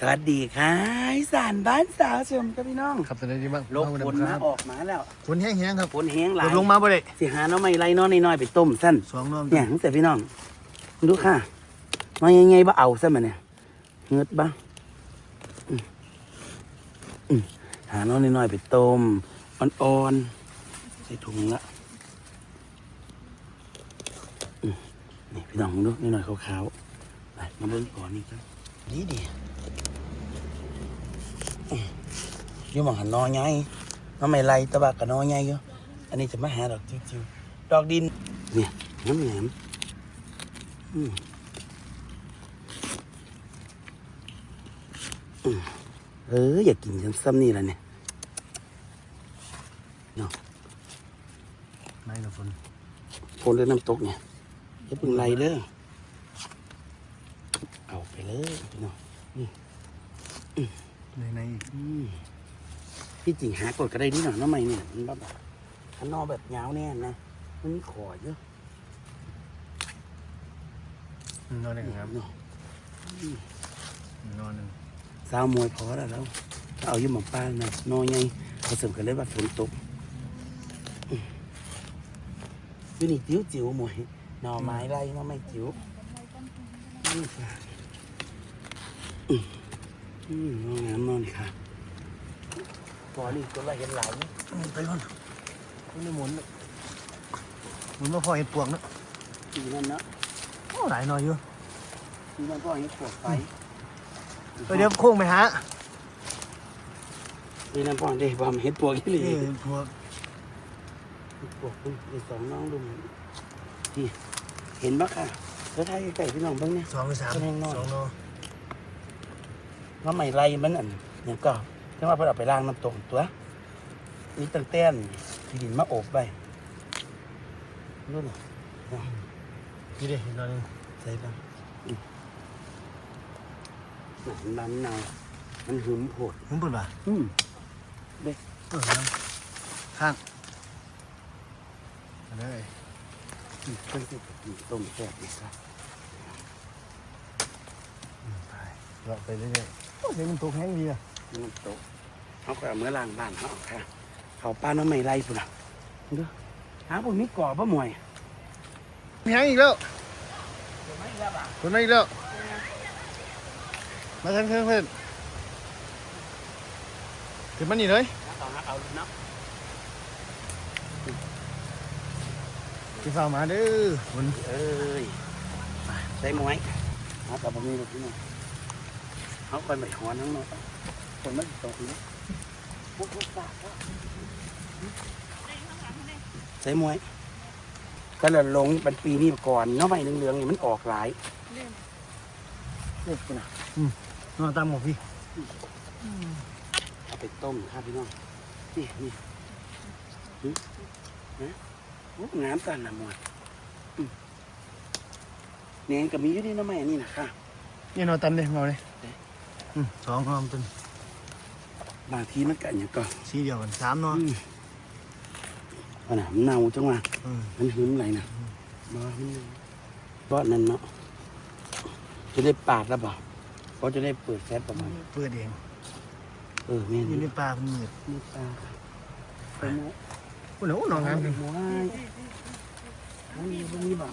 สวัสดีค่ะอีสานบ้านสาวชมกับพี่น้องครับตอนนี้บ้างลบฝนมาออกมาแล้วฝนแห้งๆครับฝนแห้งหลาลยดลงมาบ่ได้สิหาน้องไม่ไรน้องน้อยๆไปต้มสั้นสองน้องเนี่ยตั้งแต่พี่น้องดูค่ะมายังไงบ่เอาซะมาเนี่ยเงืดบ้างอืมอืมหาน้องน้อยๆไปต้มอ่อนๆใส่ถุงละอืมนี่พี่น้องดูน้อยๆขาวๆไปมาเบิ่งก่อนนี่ครับดีดีอืม อยู่หมองหันนอไงน้องไม่ไรตะบากกับนอไงอยู่อันนี้จะมาหาดอกจิ๋วๆดอกดินเนี่ยน้ำแหนมอืมอืมเอออยากกินซ้ำๆนี่แหละเนี่ยเนาะไม่นะฝนโคนเรือน้ำตกเนี่ยอย่าเพิ่งไล่เด้อเอาไปเลยพี่น้องในในอีกอืม ที่จริงหากดก็ได้นิดหน่อยน้ำไม่เนี่ยมันแบบข้างนอกแบบยาวแน่นะมันมีขอเยอะนอนหนึ่งครับเนาะนอนหนึ่งสาวมวยพอแล้วแล้วถ้าเอาอยู่หมองป้านะนอนไงผสมกันเลยว่าฝนตกอืมอยู่นี่จิ๋วจิ๋วๆหมวยหน่อไม้ไรหน่อไม้จิ๋วนี่ค่ะอืมอืมนอนงามนอนค่ะ ก่อนนี่ตัวอะไรเห็นหลายนี่ไปก่อนไม่ได้หมุนหมุนมาพอเห็ดปวกนะปีนั่นเนาะโอ้หลายหน่อยอยู่ปีนั้นก็เห็นปวดไฟเออเดี๋ยวโค้งไปหาปีนั้นพ่อได้บอมเห็นปวดยี่หลีเออพวกเห็ดปวดคุณอีกสองน้องลุงนี่เห็นปะค่ะแล้วท้ายไก่พี่น้องเบ้างเนี่ยสองหรือสามแห้งหน่อยสองโลว่าไม่ไรมันอันเนี่ยก็ เรียกว่าเพื่อเอาไปล้างน้ำตกตัวนี่ตั้งแต่นที่ดินมาโอบไปนู่นน่ะเนาะนี่ดินอนหนึ่งใส่บ้างอืมหนังมันเนามันหึมโผดมึงเปิดป่ะอืมเออน้ำข้างอะไรอืมเพิ่นสิกินต้มแซ่บนี่ครับไปเลาะไปเรื่อยๆโอ้เสียงมันตกแห้งดีอะนี่ มันโตะเขาก็เอาเมื่อล้างบ้านเขาเอาค่ะเขาป้าน้ำไม่ไรปุ่นอะดูหาพวกนี้ก่อบ่หมวยแห้งอีกแล้วไม่แล้วอะฝนมาอีกแล้วมาทางเครื่องเพื่อนถึงมันนี่เลยเอาหาเอาเนาะพี่ฟ้ามาเด้อฝนเอ้ยไปใส่หมวยหาแต่บ่มีหรอกพี่น้องเขาไปไม่หอนทั้งนั้น คนมันตกนี่พวกพวกปากก็ใส่หมวยก็เลยลงเป็นปีนี้ก่อนเนาะไม่เหลืองๆนี่มันออกหลายเล็กนะนอนตามหมอพี่เอาไปต้มครับพี่น้องนี่นี่หึนะโอ้งามกันนะหมวดอืมแหนงกับมีอยู่นี่เนาะแม่นี่นะค่ะนี่นอนตามเลยนอนเลยเอ๊ะอืมสองนอนต้น บางทีมันกันอย่างก็สีเดียวกันสามนอนอืมอันน่ะมันเน่าจังหวะอืมมันหึมอะไรนะบ่มันบ่นั่นเนาะจะได้ปาดแล้วบ่เขาจะได้เปิดแฟบประมาณเปิดเองเออแม่นอยู่ในนี่ป่าเป็นมืดนี่ปลาไปหมด โอ้โหนอนงามจังหมดมันมีมันมีบ่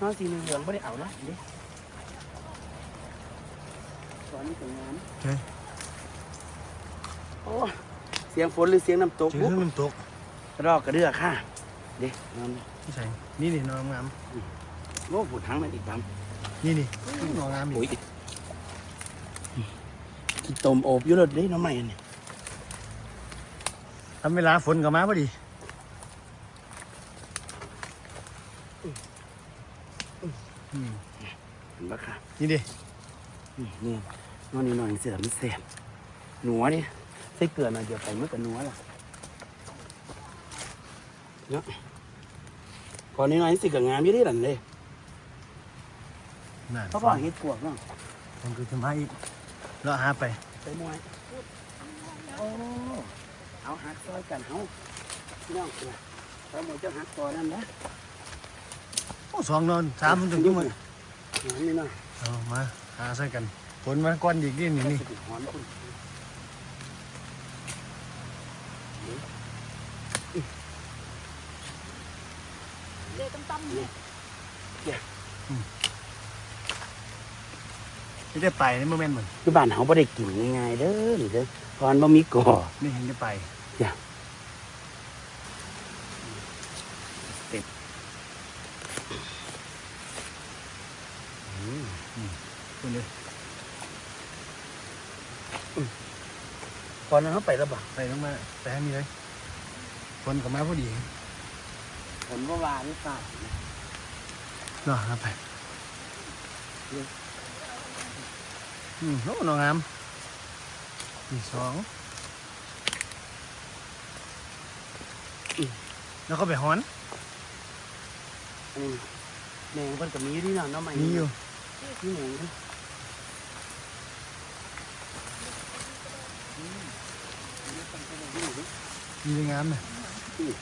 น้องสีเหลืองไม่ได้เอานะเด้ตอนนี้แต่งงานใช่โอ้เสียงฝนหรือเสียงน้ำตกเจอบุ๊เครื่องมันตกกระรอกกระเดือกค่ะ เด็กนอนที่ใส่นี่นี่นอนงามโอ้ผุดทั้งมันอีกบังนี่นี่นอนงามโอ้อียกกินต้มโอบอยู่รถเด้น้ำใหม่เนี่ยทำเวลาฝนกับมาพอดีอืมเห็นปะค่ะนี่ดิอืมนี่นอนนี่หน่อยเสียมันแสบหนัวนี่ ใส่เกลือหน่อยเดียวไปเมื่อกับหนัวล่ะเนาะก่อนนี้หน่อยสิกับงามอยี่ดีหลันเลยนั่นเขาบอกเฮ็ดปวกเนาะมันคือจะมาอีกเราหาไปใส่มวยโอ้เอาหักซอยกันเฮาพี่น้องเนาะใส่มวยเจ้าหักต่อนั่นนะโอ้สองนอนสามมันถึงยุ่งเลยงานนี่เนาะเอามาหาใส่กันฝนมันก้อนอีกนี่นี่นี่สติหอนคุณ เด็ก ตั้มๆเนี่ยไม่ได้ไปนี่โมเมนต์เหมือนคือบ้านเขาบ่ได้กินง่ายๆเด้อนี่เด้อเพราะมันบ่มีก่อไม่เห็นได้ไปอย่าคุณเลยตอนนั้นเขาไปแล้วบ่ไปลงมาไปให้มีเลยฝนกับมาพอดี ผลว่าวาหรือเปล่าเนาะครับไปอืมโอ้น้องงามนี่สองแล้วก็ไปฮ้อนอันนี้แมงเพิ่นก็มีอยู่ที่นั่นเนาะใหม่มีอยู่นี่แมงเด้อมีงามเลยอืม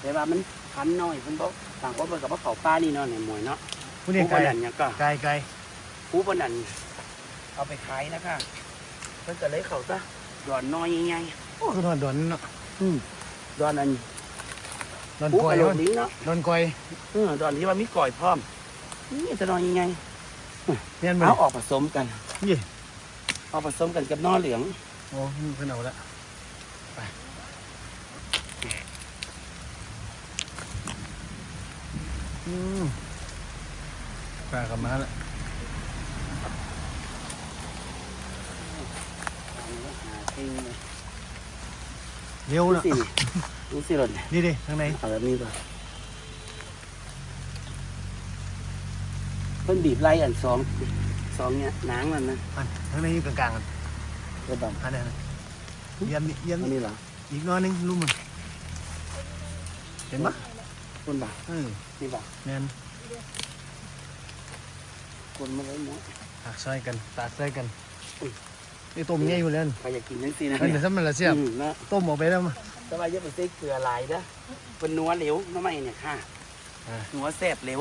แต่ว่ามันพันน้อยเพิ่นบ่ต่างคนเพิ่นก็บ่เข้าป่านี่เนาะเนี่ยหมวยเนาะผู้นี้ผู้ไกลเพิ่นนั่นเนี่ยก็ไกลไกลผู้เพิ่นนั่นเอาไปขายนะคะเพิ่นก็เลยเข้าซะดอนน้อยใหญ่โอ้คือทอดดอนเนาะๆอืมดอนอันดอนผู้กอยกระโดมัดนลิงเนาะดอนกอยเออดอนที่ว่ามีก่อยพร้อมนี่จะนอนยังไงเนียนมาเอาออกผสมกันยี่เอาผสมกันกับนอเหลืองโอ้เพิ่นเอาละไปอืม ปลากลับมาละหาจริงเลยเร็วดูนะสิดูสิหล่นนี่ดิข้างในเอาแบบนี้ป่ะเพิ่นบีบไล่อันสองสองเนี่ยหนางมันนะอันข้างในอยู่กลางๆกันเดี๋ยวแบบอันนี้นะเยี่ยมนี่เยี่ยมอันนี่นี้เหรออีกหน้อยหนึงรู้มันเห็นปะ คนบ่าเออนี่บ่าแม่นคนมาเลยหมดตักใส่กันตักใส่กันไอ้ต้มง่ายอยู่แล้วใครอยากกินจังซี่นะอันนี้ถ้ามันละเสียบอืมนะต้มออกไปแล้วมาแต่ว่าอย่าไปใส่เกลือหลายนะเป็นนัวเหลวน้ำไม่เนี่ยค่ะอ่านัวแซ่บเหลว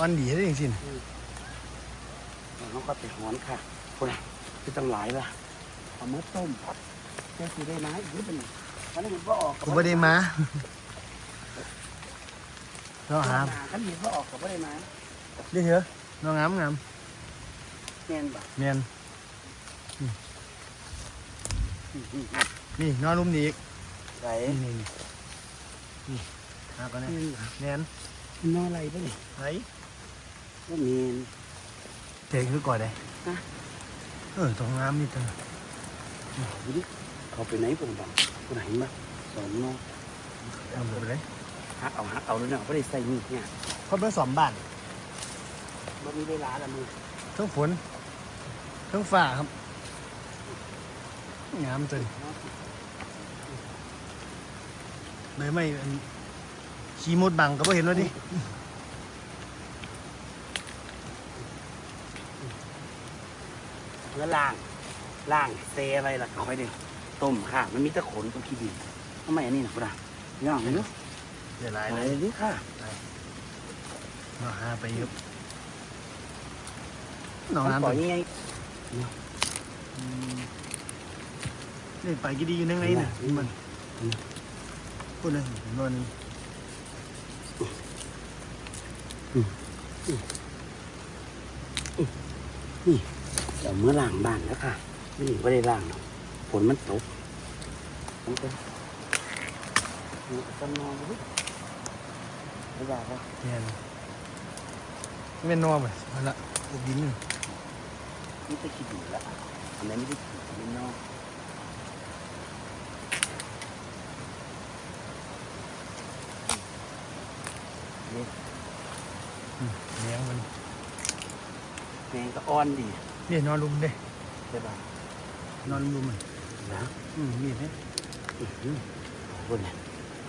วันดีได้จริงเขาก็ไปหอนค่ะคนน่ะคือตั้งหลายละเอามาต้มแค่คือได้ไหมหรือเป็น วันนี้มันก็ออกๆผมไม่ได้มาเนาะหาหามขันเห็นก็ออกกับว่าได้ไหมเดี๋ยวเถอะเนาะงามงามแน่นบ่แม่นนี่นอนรุมนี่อีกไหนนี่นี่นี่นี่หาก่อนนะแน่นบ่แม่นมันนอนอะไรปะเนี่ยไหนก็มีเทคือก่อนเลยเออตรงน้ำนี่ตัวดูดิ เขาไปไหนผมบอกคนไหนมาสองนอเอาหมดเลยฮักเอาฮักเอาแล้วเนี่ยไม่ได้ใส่มีดเนี่ยเขาไปสอมบ้านมันมีเวลาละมือทั้งฝนทั้งฝ่าครับงามตัวนี้ใบไม้อันขี้มดบังก็บ่เห็นแล้วดิเนื้อล่างล่างเซอะไรล่ะเขาค่อยเดียว ต้มค่ะ มันมีแตะขนตรงขี้ดินทำไมอันนี้นะคุณอะย่างเลยเนาะเดี๋ยวหลายอะไรเลยดิค่ะมาหาไปครับน้องมันน้ำปล่ตัอวยนี้ยังไงอืมนี่ไปกี่ดีอยู่นั่งไงน่ะนี่มันพูดเลยนอนเดี๋ยวเมื่อล่างบ้านแล้วค่ะไม่หนีไม่ได้ล่างหรอก ฝนมันตกมันก็นี่ก็นอนเลยไม่ได้แล้วเนี่ยไม่เป็นนอมเลยเอาละอุบดินนี่นี่จะคิดอยู่แล้วอันนี้ไม่ได้คิดไม่นอกเลี้ยงมันแมงก็อ้อนดีนี่นอนรุมเด้ใช่ป่ะนอนรุมมัน นะอืมนี่เนี่ยอื้อหือคนเนี่ย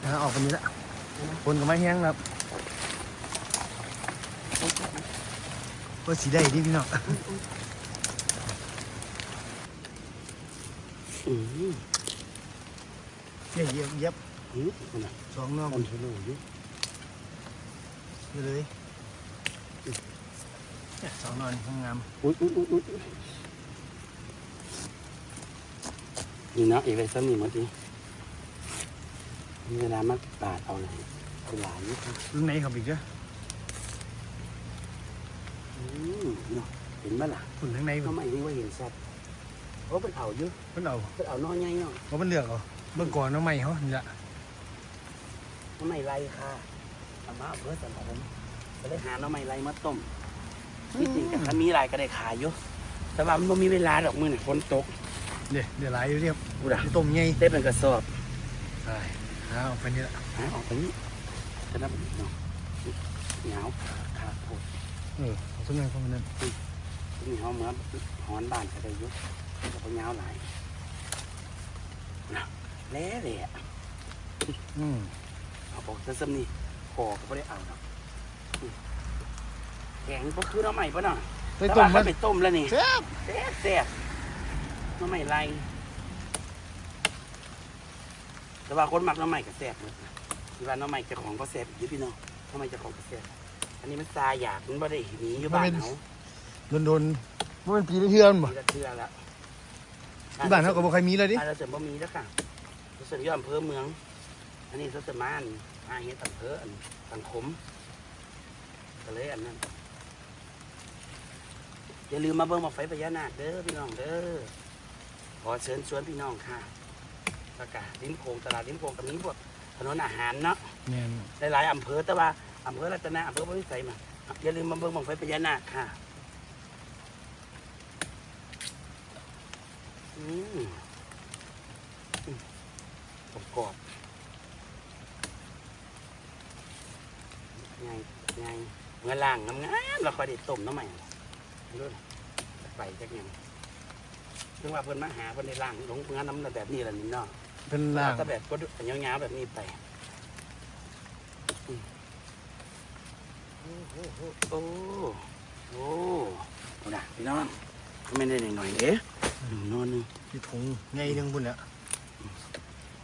นะออกกันนี้ละคนก็ไม่แห้งแล้วว่าสีได้ดิพี่น้องอือหือเย็บเย็บเย็บอื้อคนน่ะสองนอกคนทะลุอยู่อยู่เลยอเนี่ยสองนอนงามอุ้ยอุ้ยอุ้ยอุ้ย นี่เนาะอีกไปซ้ำนี่มาดิมีเวลามาปาดเอาเลยเอาหลานนี่ค่ะๆรุ่นไหนครับอีกเด้ออืมเนาะเห็นไหมล่ะฝุ่นทั้งในทำไมนี่ว่าเห็นชัดเพราะเป็นเอาเยอะเพิ่นเอาเป็นเอาน้อยใหญ่เนาะเพราะมันเลือกเอาเมื่อก่อนน้องใหม่เขานี่ละน้ำไม่ไรค่ะเอามาเอาเพื่อสมองก็เลยหาน้ำไม่ไรมาต้มที่จริงกับถ้ามีไรก็ได้ขายอยู่แต่ว่ามันไม่มีเวลาดอกมือเนี่ยฝนตกเดี๋ยวเดี๋ยวหลายอยู่เรียบ กูด่ะที่ต้มใหญ่ได้เป็นกระสอบใช่เอาไปนี่ละหาออกไปนี้จะนับเนาะเหงาขาดโผล่เออเอาสักหน่อยพวกนั้นมีห้องเหมือนหอนบ้านก็ได้อยุแต่ก็เหงาหลายนะแล้วเลยอะอืมเอาบอกจะซ้ำนี่พอก็ไม่ได้เอาหรอกอืมแข็งก็คือน้ำใหม่ปะเนาะไปต้มมัมันนไปต้มแล้วนี่แซ่บแซ่บแซ่บน้ำใหม่ไร แต่ว่าคนมักน้ำใหม่ก็แซ่บหมดนะที่ว่าน้ำใหม่เจ้าของก็แซ่บอยู่พี่น้องน้ำใหม่เจ้าของก็แซ่บอันนี้มันซาอยากมันไม่ได้หนีอยู่บ้านเขาโดนโดนๆมันเป็นปีละเทือนบ่มีละเทือแล้วที่บ้านเขาก็บ่ใครมีเลยดิบ้านเราเสริมบ่มีแล้วค่ะเราเสริมอยู่อำเภอเมือง อันนี้เราเสริมมานอาเฮ็ดอำเภออันสังคมก็เลยอันนั้นอย่าลืมมาเบิ่งมาไฟพญานาคเด้อพี่น้องเด้อขอเชิญชวนพี่น้องค่ะ ประกาศริมโขงตลาดริมโขงกับนี้พวกถนนอาหารเนาะแม่นหลายๆอำเภอแต่ว่าอำเภอรัตนะอำเภอบริสัยมาอย่าลืมมาเบิ่งบังไฟพญานาคค่ะอืมอืมกรอบๆไงไงเมื่อล่างงามๆเราคอยได้ต้มน้ำใหม่รู้นะไปจักยังถึงว่าเพิ่นมาหาเพิ่นได้ล่างลงเมื่อน้ำแบบนี้แหละนี่เนาะ เป็นล่าง ก็แบบก็ยาวๆแบบนี้ไปอืมโอ้โหโอ้โหโอ้โหนะพี่น้องไม่ได้หน่อยๆเด้หนึ่งนอนหนึ่งที่ถุงใหญ่หนึงพุ่นละ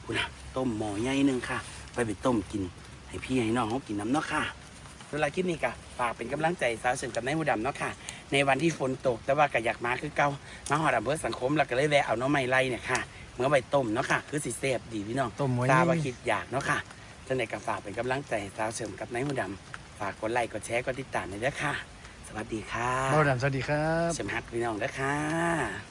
คุณนะต้มหม้อใหญ่หนึ่งค่ะ ไปไปต้มกิน ให้พี่ให้น้องเขากินน้ำเนาะค่ะเวลาคลิปนี้ก็ฝากเป็นกำลังใจสาวเสริมกับนายหูดำเนาะค่ะ ในวันที่ฝนตกแต่ว่าก็อยากมาคือเก่ามาหอดอำเภอสังคมแล้วก็เลยแวะเอาหน้องไม้ไล่เนี่ยค่ะ เมื่อไปต้มเนาะค่ะ คือสิเซฟดีพี่น้องต้มหมูทใหราญ่บว่าคิดอยากเนาะค่ะจังไหนก็ฝากเป็นกำลังใจให้สาวเสริมกับนายหูดำฝากกดไลค์กดแชร์กดติดตามหน่อยเด้อค่ะ สวัสดีค่ะเบาดำสวัสดีครับ เสริมฮักพี่น้องเด้อค่ะ